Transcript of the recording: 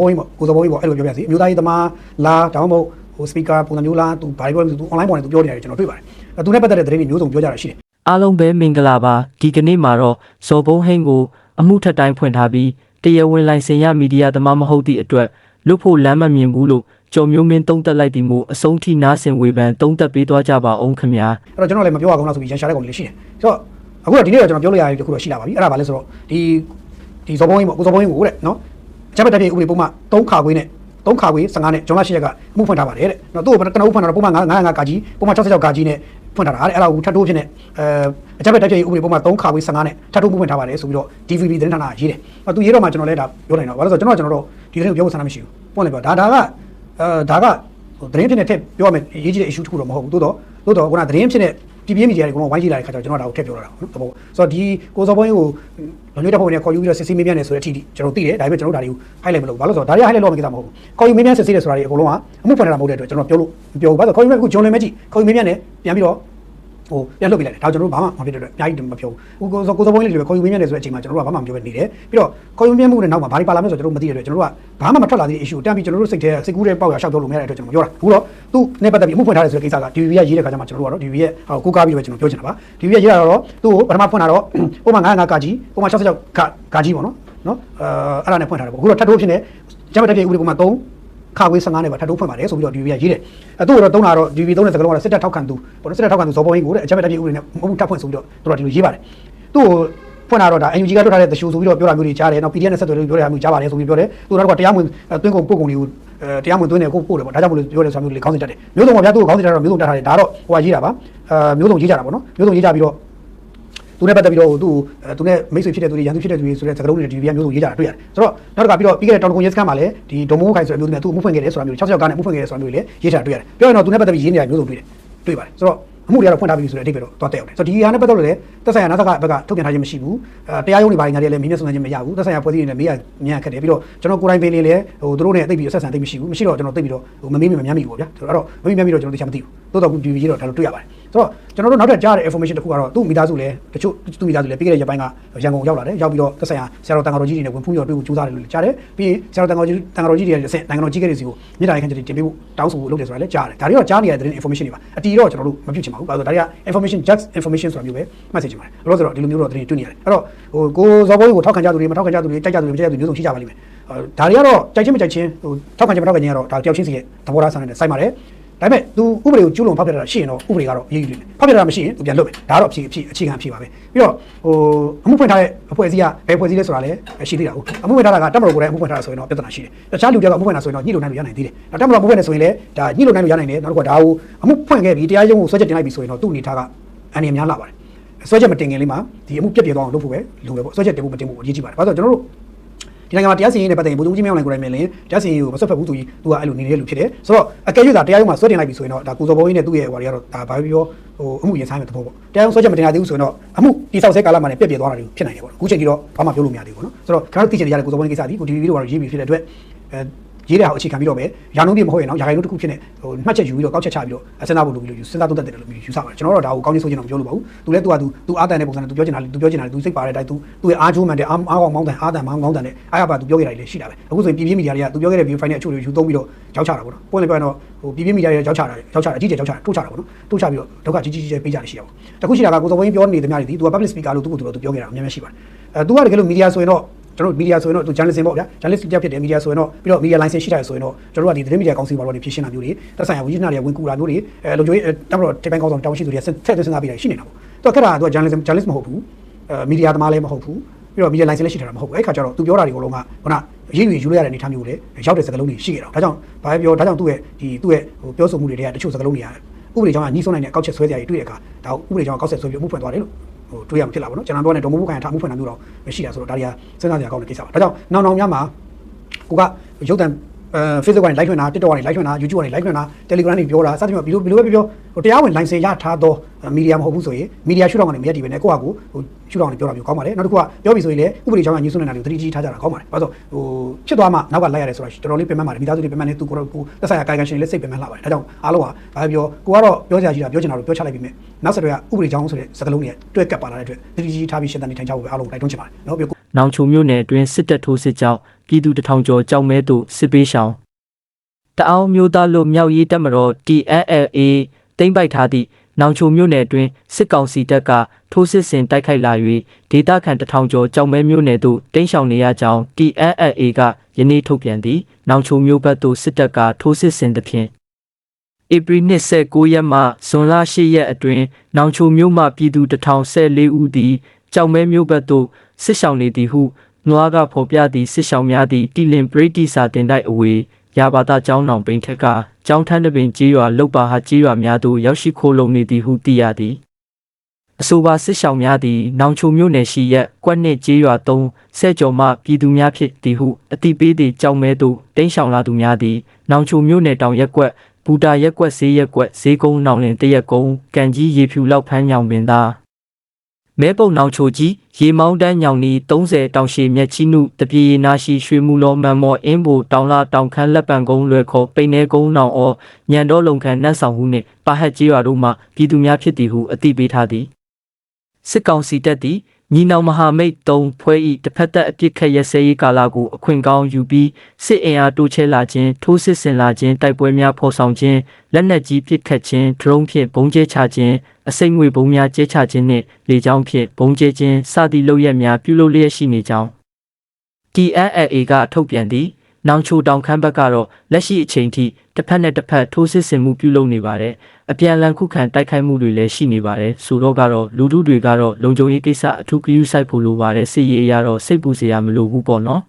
ဘုန်းကြီးပေါ့ကိုစောဘုန်းကြီးပေါ့အဲ့လိုပြောပြစီအမျိုးသားရေးသမားလာဒါမှမဟုတ်ဟိုစပီကာပုံစံမျိုးလားသူဘာပြောလဲသူ online ပေါ်နေသူပြောနေတယ်ကျွန်တော်တွေ့ပါတယ်အဲသူနဲ့ပတ်သက်တဲ့သတင်းတွေမျိုးစုံပြောကြတာရှိတယ်အားလုံးပဲမင်္ဂလာပါဒီကနေ့မှာတော့ဇော်ဘုံဟိန်းကိုအမှုထက်တိုင်းဖွင့်ထားပြီးတရားဝင်လိုင်စင်ရမီဒီယာသမားမဟုတ်သည့်အတွက်လွတ်ဖို့လမ်းမမြင်ဘူးလို့ကျော်မျိုးမင်းတုံးတက်လိုက်ပြီးမို့အဆုံးထိနားဆင်ဝေဖန်တုံးတက်ပေးသွားကြပါအောင်ခင်ဗျာအဲ့တော့ကျွန်တော်လည်းမပြောရကောင်းလားဆိုပြီးရန်ရှာတဲ့ကောင်လေးရှိတယ်ဆိုတော့အခုတော့ဒီနေ့တော့ကျွန်တော်ပြောလို့ရတဲ့တခုတော့ရှိလာပါပြီအဲ့ဒါဘာလဲဆိုတော့ဒီဒီဇော်ဘုန်းကြီးပေါ့ကိုဇော်ဘုန်းကြီးကိုတဲ့နော် အချက်ပတ်တက်ပြည့်ဥပဒေပုံမှန်3ခါခွေးနဲ့3ခါခွေး15နဲ့ကျွန်တော်ရှိရကအမှုဖွင့်ထားပါတယ်တဲ့နော်သူ့ကိုကနဦးဖွင့်ထားတော့ပုံမှန်905ကာကြီးပုံမှန်66ကာကြီးနဲ့ဖွင့်ထားတာတဲ့အဲ့ဒါကိုထပ်တိုးဖြစ်နေအဲအချက်ပတ်တက်ပြည့်ဥပဒေပုံမှန်3ခါခွေး15နဲ့ထပ်တိုးမှုဖွင့်ထားပါတယ်ဆိုပြီးတော့ DVB သတင်းဌာနရေးတယ်သူရေးတော့မှကျွန်တော်လည်းဒါပြောနိုင်တော့ဘာလို့ဆိုတော့ကျွန်တော်ကျွန်တော်တို့ဒီသတင်းကိုပြောဖို့ဆန္ဒမရှိဘူးပွင့်လိုက်ပါဒါဒါကအဲဒါကဟိုသတင်းဖြစ်နေထက်ပြောရမယ်အရေးကြီးတဲ့ issue တခုတော့မဟုတ်ဘူးသို့တော့သို့တော့ခုနသတင်းဖြစ်နေ ပြည်ပြင်းမီဒီယာတွေကတော့ဝိုင်းကြည့်လာတဲ့ခါကျတော့ကျွန်တော်ဒါကိုထည့်ပြောရတာပေါ့နော်တဘောဆိုတော့ဒီကိုစော်ဘုန်းကြီးကိုလွန်ရွေးတဲ့ပုံနဲ့ခေါ်ယူပြီးတော့စစ်ဆေးမေးမြန်းနေဆိုတဲ့အထိကျွန်တော်သိတယ်ဒါပေမဲ့ကျွန်တော်ဒါတွေကို highlight မလုပ်ဘူးဘာလို့ဆိုတော့ဒါတွေက highlight လုပ်မယ့်ကိစ္စမဟုတ်ဘူးခေါ်ယူမေးမြန်းစစ်ဆေးတယ်ဆိုတာတွေအကုန်လုံးကအမှုဖွင့်ထားတာမဟုတ်တဲ့အတွက်ကျွန်တော်ပြောလို့မပြောဘူးဘာလို့ခေါ်ယူမေးအခုဂျွန်လင်မဲကြည့်ခေါ်ယူမေးမြန်းနေပြန်ပြီးတော့ ဟိုပြန်လှုပ်ပြလိုက်တယ်ဒါကျွန်တော်တို့ဘာမှမဖြစ်တဲ့အတွက်အများကြီးမပြောဘူးကိုကိုကိုစောဘုန်းကြီးလေးတွေပဲခေါ်ယူမေးမြန်းနေဆိုတဲ့အချိန်မှာကျွန်တော်တို့ကဘာမှမပြောဘဲနေတယ်ပြီးတော့ခေါ်ယူမေးမြန်းမှုနဲ့နောက်မှာဘာတွေပါလာမလဲဆိုတော့ကျွန်တော်တို့မသိတဲ့အတွက်ကျွန်တော်တို့ကဘာမှမထွက်လာသေးတဲ့ issue တန်းပြီးကျွန်တော်တို့စိတ်ထဲစိတ်ကူးတဲ့ပေါက်ရရှောက်တော့လို့မရတဲ့အတွက်ကျွန်တော်ပြောတာအခုတော့သူ့နဲ့ပတ်သက်ပြီးအမှုဖွင့်ထားတယ်ဆိုတဲ့ကိစ္စက DVB ကရေးတဲ့ခါကျမှကျွန်တော်တို့ကတော့ DVB ရဲ့ဟိုကိုးကားပြီးတော့ကျွန်တော်ပြောချင်တာပါ DVB ကရေးတာတော့သူ့ကိုပထမဖွင့်တာတော့ပုံမှန်905ကာကြီးပုံမှန်66ကာကာကြီးပေါ့နော်နော်အဲအဲ့ဒါနဲ့ဖွင့်ထားတယ်ပေါ့အခုတော့ထပ်ထိုးဖြစ်နေဂျမတ်တက်တဲ့ဥပဒေပုံမှန်3 ခါခွေး15နဲ့ပါထပ်တိုးဖွင့်ပါတယ်ဆိုပြီးတော့ DVB ကရေးတယ်အဲသူ့ကိုတော့သုံးတာတော့ DVB သုံးတဲ့စကားလုံးကတော့စစ်တပ်ထောက်ခံသူပေါ့နော်စစ်တပ်ထောက်ခံသူဇော်ပေါ်ဟင်းကိုတဲ့အဂျမတ်တက်တဲ့ဥပဒေနဲ့မဟုတ်ထပ်ဖွင့်ဆိုပြီးတော့သူတို့ဒီလိုရေးပါတယ်သူ့ကိုဖွင့်လာတော့ဒါ NUG ကလွတ်ထားတဲ့တရှူဆိုပြီးတော့ပြောတာမျိုးတွေကြားတယ်နောက် PDF နဲ့ဆက်သွယ်လို့ပြောတာမျိုးကြားပါတယ်ဆိုပြီးပြောတယ်သူတို့ကတရားဝင်သွင်းကုန်ပို့ကုန်တွေကိုအဲတရားဝင်သွင်းတယ်ကိုပို့တယ်ပေါ့ဒါကြောင့်မလို့ပြောတယ်ဆိုတာမျိုးတွေခေါင်းစဉ်တက်တယ်မျိုးစုံပါဗျာသူ့ကိုခေါင်းစဉ်တက်တော့မျိုးစုံတက်ထားတယ်ဒါတော့ဟိုကရေးတာပါအဲမျိုးစုံရေးကြတာပေါ့နော်မျိုးစုံရေးကြပြီးတော့ သူနဲ့ပတ်သက်ပြီးတော့သူ့သူနဲ့မိတ်ဆွေဖြစ်တဲ့သူတွေရန်သူဖြစ်တဲ့သူတွေဆိုတဲ့စကားလုံးတွေဒီဗီမျိုးစုံရေးကြတာတွေ့ရတယ်ဆိုတော့နောက်တစ်ခါပြီးတော့ပြီးခဲ့တဲ့တောင်တကုံရဲစခန်းမှာလည်းဒီဒုံမိုးခိုင်ဆိုတဲ့မျိုးသူနဲ့သူ့မှုဖွင့်ခဲ့တယ်ဆိုတာမျိုး66ကားနဲ့မှုဖွင့်ခဲ့တယ်ဆိုတာမျိုးတွေလည်းရေးချတာတွေ့ရတယ်ပြောရင်တော့သူနဲ့ပတ်သက်ပြီးရေးနေတာမျိုးစုံတွေ့တယ်တွေ့ပါတယ်ဆိုတော့အမှုတွေကတော့ဖွင့်ထားပြီဆိုတဲ့အဓိပ္ပာယ်တော့သွားတက်ရောက်တယ်ဆိုတော့ဒီဟာနဲ့ပတ်သက်လို့လည်းသက်ဆိုင်ရာနာသကဘက်ကထုတ်ပြန်ထားခြင်းမရှိဘူးအဲတရားရုံးတွေဘာတွေညာတွေလည်းမင်းမျက်စုံခြင်းမရဘူးသက်ဆိုင်ရာဖွဲ့စည်းတွေနဲ့မေးရမြန်ခက်တယ်ပြီးတော့ကျွန်တော်ကိုယ်တိုင်ပင်လေးလည်းဟိုသူတို့နဲ့တိတ်ပြီးဆက်ဆံတိတ်မရှိဘူးမရှိတော့ကျွန်တော်တိတ်ပြီးတော့ဟိုမမေးမိမမြမ်းမိဘူးပေါ့ဗျာဆိုတော့မမေးမြမ်းမိတော့ကျွန်တော်သိချင်မသိဘူး တိုးတော့ဒီဗီဒီယိုတော့ဒါလိုတွေ့ရပါတယ်ဆိုတော့ကျွန်တော်တို့နောက်ထပ်ကြားတဲ့ information တစ်ခုကတော့သူ့မိသားစုလည်းတချို့သူ့မိသားစုလည်းပြီးခဲ့တဲ့ရက်ပိုင်းကရန်ကုန်ရောက်လာတယ်ရောက်ပြီးတော့သက်ဆိုင်ရာဆရာတော်တန်ခါတော်ကြီးတွေနဲ့ဝင်ဖူးပြီးတော့တွေ့ဖို့ကြိုးစားတယ်လို့ကြားတယ်ပြီးရင်ဆရာတော်တန်ခါတော်ကြီးတန်ခါတော်ကြီးတွေနဲ့ဆင်နိုင်ငံတော်ကြီးကလေးစီကိုမြေတားရခန့်ချက်တွေတင်ပေးဖို့တောင်းဆိုဖို့လုပ်တယ်ဆိုတာလည်းကြားတယ်ဒါတွေတော့ကြားနေရတဲ့ information တွေပါအတီတော့ကျွန်တော်တို့မပြုတ်ချင်ပါဘူးဘာလို့လဲဒါတွေက information just information ဆိုတာမျိုးပဲမှတ်စေချင်ပါတယ်ဘလို့ဆိုတော့ဒီလိုမျိုးတော့သတင်းတွေ့နေရတယ်အဲ့တော့ဟိုကိုဇော်ဘိုးကိုထောက်ခံကြသူတွေမထောက်ခံကြသူတွေတိုက်ကြသူတွေမတိုက်ကြသူတွေမျိုးစုံရှိကြပါလိမ့်မယ်ဒါတွေကတော့ကြိုက်ချင်းမကြိုက်ချင်းဟိုထောက်ခံခြင်းမထောက်ခံခြင်းကတော့ဒါတယောက်ချင်းစီရဲ့သဘောထားဆန္ဒနဲ့စိုက်ပါတယ် ဒါပေမဲ့ तू ဥပဒေကိုကျူးလွန်ဖောက်ပြတာရှိရင်တော့ဥပဒေကတော့ရေးယူလိမ့်မယ်ဖောက်ပြတာမရှိရင် तू ပြန်လွတ်မယ်ဒါကတော့အဖြေအဖြေအခြေခံအဖြေပါပဲပြီးတော့ဟိုအမှုဖွင့်ထားတဲ့အဖွဲ့အစည်းကဘယ်အဖွဲ့အစည်းလဲဆိုတာလည်းရှိသေးတာဟုတ်အမှုဖွင့်ထားတာကတက်မတော်ကိုယ်တိုင်အမှုဖွင့်ထားတာဆိုရင်တော့ပြဿနာရှိတယ်တခြားလူတွေကအမှုဖွင့်တာဆိုရင်တော့ညှိလို့နိုင်လို့ရနိုင်သေးတယ်နောက်တက်မတော်မှုဖွင့်နေဆိုရင်လည်းဒါညှိလို့နိုင်လို့ရနိုင်တယ်နောက်တစ်ခုကဒါကိုအမှုဖွင့်ခဲ့ပြီးတရားရုံးကိုဆွဲချက်တင်လိုက်ပြီဆိုရင်တော့သူ့အနေထားကအန်ရများလာပါတယ်ဆွဲချက်မတင်ခင်လေးမှာဒီအမှုပြက်ပြဲသွားအောင်လုပ်ဖို့ပဲလိုပဲပေါ့ဆွဲချက်တင်ဖို့မတင်ဖို့အရေးကြီးပါတယ်ဘာလို့ဆိုတော့ကျွန်တော်တို့ ဒီနိုင်ငံမှာတရားစီရင်ရေးနဲ့ပတ်သက်ရင်ဘုံကြီးမြောင်းနိုင်ကိုယ်တိုင်မြင်ရင်တရားစီရင်ရေးကိုမဆွတ်ဖက်ဘူးဆိုပြီးသူကအဲ့လိုနေတဲ့လူဖြစ်တယ်ဆိုတော့အကယ်၍သာတရားရုံးမှာဆွဲတင်လိုက်ပြီဆိုရင်တော့ဒါကိုစောဘောကြီးနဲ့သူ့ရဲ့ဟိုတွေကတော့ဒါဘာပြောဟိုအမှုရင်ဆိုင်တဲ့သဘောပေါ့တရားရုံးဆွဲချက်မတင်ရသေးဘူးဆိုရင်တော့အမှုတိဆောက်ဆဲကာလမှာလည်းပြက်ပြဲသွားတာတွေဖြစ်နိုင်တယ်ပေါ့အခုချိန်ကြီးတော့ဘာမှပြောလို့မရသေးဘူးပေါ့နော်ဆိုတော့ကျွန်တော်တို့သိချင်တဲ့ရတဲ့ကိုစောဘောကြီးကိစ္စဒီကိုဒီဗီဒီယိုကတော့ရေးပြီးဖြစ်တဲ့အတွက်အဲ ရေးတဲ့ဟာကိုအခြေခံပြီးတော့ပဲရာနှုန်းပြမဟုတ်ရင်တော့ရာခိုင်နှုန်းတစ်ခုဖြစ်နေဟိုမှတ်ချက်ယူပြီးတော့ကောက်ချက်ချပြီးတော့စဉ်းစားဖို့လုပ်ပြီးလို့ယူစဉ်းစားသုံးသပ်တယ်လို့မျိုးယူဆပါတယ်ကျွန်တော်တို့ဒါကိုကောင်းချင်းဆိုချင်တော့မပြောလို့ပါဘူးသူလည်းသူကသူသူအားတန်တဲ့ပုံစံနဲ့သူပြောချင်တာသူပြောချင်တာသူစိတ်ပါတဲ့အတိုင်းသူသူရဲ့အားချိုးမှန်တဲ့အားအားကောင်းမောင်းတန်အားတန်မောင်းကောင်းတန်တဲ့အားရပါသူပြောခဲ့တာတွေလည်းရှိတာပဲအခုဆိုရင်ပြည်ပြင်းမီဒီယာတွေကသူပြောခဲ့တဲ့ view file နဲ့အချို့တွေယူသုံးပြီးတော့ကြောက်ချတာပေါ့နော်ပွင့်လည်းပြောရင်တော့ဟိုပြည်ပြင်းမီဒီယာတွေကြောက်ချတာကြောက်ချတာအကြီးကျယ်ကြောက်ချတာတိုးချတာပေါ့နော်တိုးချပြီးတော့ဒုက္ခကြီးကြီးကြီးပေးကြတယ်ရှိရပါဘူးတခုရှိတာကကိုစောဝင်းပြောနေတဲ့များတွေဒီသူက public speaker လို့သူကသူပြောခဲ့တာအများကြီးရှိပါတယ်အဲသူကတကယ်လို့ media ဆိုရင်တော့ ကျွန်တော်တို့ media ဆိုရင်တော့သူ journalism ပေါ့ဗျာ journalist တယောက်ဖြစ်တယ် media ဆိုရင်တော့ပြီးတော့ media license ရှိတာဆိုရင်တော့ကျွန်တော်တို့ကဒီသတင်း media ကောင်စီမှာတော့ဖြည့်ရှင်းတာမျိုးတွေသက်ဆိုင်ရာဝန်ကြီးဌာနတွေဝင်ကူတာမျိုးတွေအဲလုံခြုံရေးတပ်မတော်ထိပ်ပိုင်းကောင်းဆောင်တောင်းရှိသူတွေဆက်ဆက်စဉ်းစားပြီးတာရှိနေတာပေါ့သူကခက်တာကသူက journalism journalist မဟုတ်ဘူးအဲ media သမားလည်းမဟုတ်ဘူးပြီးတော့ media license လည်းရှိထားတာမဟုတ်ဘူးအဲ့ခါကျတော့သူပြောတာတွေအကုန်လုံးကခုနအရေးယူယူလို့ရတဲ့အနေအထားမျိုးလေရောက်တဲ့စကားလုံးတွေရှိခဲ့တော့ဒါကြောင့်ဘာပဲပြောဒါကြောင့်သူ့ရဲ့ဒီသူ့ရဲ့ဟိုပြောဆိုမှုတွေတွေကတချို့စကားလုံးတွေကဥပဒေကြောင့်ညှိဆုံးနိုင်တဲ့အကောက်ချက်ဆွဲကြရတွေတွေ့တဲ့အခါဒါဥပဒေကြောင့်အကောက်ချက်ဆွဲပြီးအမှုဖွင့်သွားတယ်လို့ ဟိုတွေးရမှာဖြစ်လာပါတော့ကျွန်တော်ပြောနေဒေါ်မိုးမိုးခိုင်ထားမှုဖွင့်တာမျိုးတော့မရှိတာဆိုတော့ဒါတွေကစဉ်းစားကြရကောင်းတဲ့ကိစ္စပါဒါကြောင့်နောင်နောင်များမှာကိုကရုပ်တံအဲ Facebook ကနေ live ထွင်တာ TikTok ကနေ live ထွင်တာ YouTube ကနေ live ထွင်တာ Telegram ကနေပြောတာစသဖြင့်ဘီလိုဘီလိုပဲပြောဟိုတရားဝင် license ရထားသောမီဒီယာမဟုတ်ဘူးဆိုရင်မီဒီယာရှုထောင့်ကနေမရက်တည်ပဲနဲ့ကိုယ့်ဟာကိုဟိုရှုထောင့်ကနေပြောတာမျိုးကောင်းပါတယ်နောက်တစ်ခုကပြောပြီးဆိုရင်လည်းဥပဒေကြောင့်ညှိစွန်းနေတာတွေကိုသတိကြီးထားကြတာကောင်းပါတယ်ဘာလို့ဟိုဖြစ်သွားမှနောက်ကလိုက်ရတယ်ဆိုတာတော်တော်လေးပြင်မှန်ပါတယ်မိသားစုတွေပြင်မှန်နေသူကိုယ်ကိုသက်ဆိုင်ရာကာယကံရှင်လည်းစိတ်ပြင်မှန်လာပါတယ်ဒါကြောင့်အားလုံးကဘာပြောကိုကတော့ပြောကြရရှိတာပြောချင်တာလို့ပြောချလိုက်ပြီမြဲနောက်ဆက်တွဲကဥပဒေကြောင့်ဆိုတဲ့စကားလုံးတွေတွဲကပ်ပါလာတဲ့အတွက်သတိကြီးထားပြီးရှင်းတန်းနေထိုင်ကြဖို့ပဲအားလုံးတိုက်တွန်းချင်ပါတယ်နော်ပြီးနောင်ချုံမြို့နယ်အတွင်းစစ်တပ်ထိုးစစ်ကြောင့် ပြည်သူတထောင်ကျော်ကြောက်မဲသို့စစ်ပေးရှောင်တအောင်မျိုးသားလို့မြောက်ရေးတပ်မတော် TNLA တိမ့်ပိုက်ထားသည့်နောင်ချိုမြို့နယ်အတွင်းစစ်ကောင်စီတပ်ကထိုးစစ်ဆင်တိုက်ခိုက်လာ၍ဒေသခံတထောင်ကျော်ကြောက်မဲမြို့နယ်သို့တင်းရှောင်နေရကြောင်း TNLA ကယနေ့ထုတ်ပြန်သည်နောင်ချိုမြို့ဘက်သို့စစ်တပ်ကထိုးစစ်ဆင်သဖြင့်ဧပြီ29ရက်မှဇွန်လ10ရက်အတွင်းနောင်ချိုမြို့မှပြည်သူ1014ဦးသည်ကြောင်မဲမြို့ဘက်သို့စစ်ဆောင်နေသည်ဟု နွားကဖော်ပြသည့်စစ်ဆောင်များသည့်တီလင်ပရိတိစာတင်တိုက်အဝေးရာဘာသာကျောင်းတော်ပိန်ထက်ကကျောင်းထမ်းတပင်ကြေးရွာလောက်ပါဟာကြေးရွာများသို့ရောက်ရှိခိုးလုံနေသည်ဟုသိရသည်အဆိုပါစစ်ဆောင်များသည်နောင်ချိုမြို့နယ်ရှိရက်ကွက်နှင့်ကြေးရွာ3ဆဲကျော်မှပြည်သူများဖြစ်သည်ဟုအတိပေးသည့်ကြောင်မဲသို့တင်းရှောင်လာသူများသည်နောင်ချိုမြို့နယ်တောင်ရက်ကွက်ဘူတာရက်ကွက်ဈေးရက်ကွက်ဈေးကုန်းနောင်လင်တရက်ကုန်းကန်ကြီးရေဖြူလောက်ဖန်းညောင်ပင်သား မဲပုံနောင်ချိုကြီးရေမောင်းတန်းညောင်နီ30တောင်ရှည်မြက်ချီနုတပြေရနာရှိရွှေမူလောမန်မော်အင်းဘိုတောင်လာတောင်ခမ်းလက်ပံကုန်းလွယ်ခေါ်ပိန်နေကုန်းနောင်အောညံတော်လုံခန့်နတ်ဆောင်ဟုနှင့်ပါဟက်ကြီးရွာတို့မှပြည်သူများဖြစ်သည်ဟုအသိပေးထားသည်စစ်ကောင်စီတပ်သည်ညီနောင်မဟာမိတ်၃ဖွဲ့၏တစ်ဖက်သက်အပြစ်ခတ်ရစဲရေးကာလကိုအခွင့်ကောင်းယူပြီးစစ်အင်အားတိုးချဲ့လာခြင်းထိုးစစ်ဆင်လာခြင်းတိုက်ပွဲများဖော်ဆောင်ခြင်းလက်နက်ကြီးပစ်ခတ်ခြင်းဒရုန်းဖြင့်ဘုံကျဲချခြင်း အစိမ့်ငွေဘုံများကျဲချခြင်းနှင့်လေကြောင်းဖြင့်ဘုံကျဲခြင်းစသည့်လုပ်ရက်များပြုလုပ်လျက်ရှိနေကြောင်း TNLA ကထုတ်ပြန်သည်နောင်ချိုတောင်ခမ်းဘက်ကတော့လက်ရှိအချိန်ထိတစ်ဖက်နဲ့တစ်ဖက်ထိုးစစ်ဆင်မှုပြုလုပ်နေပါတယ်အပြန်အလှန်ခုခံတိုက်ခိုက်မှုတွေလည်းရှိနေပါတယ်ဆိုတော့ကတော့လူထုတွေကတော့လုံခြုံရေးကိစ္စအထူးဂရုစိုက်ဖို့လိုပါတယ်စစ်ရေးအရတော့စိတ်ပူစရာမလိုဘူးပေါ့နော်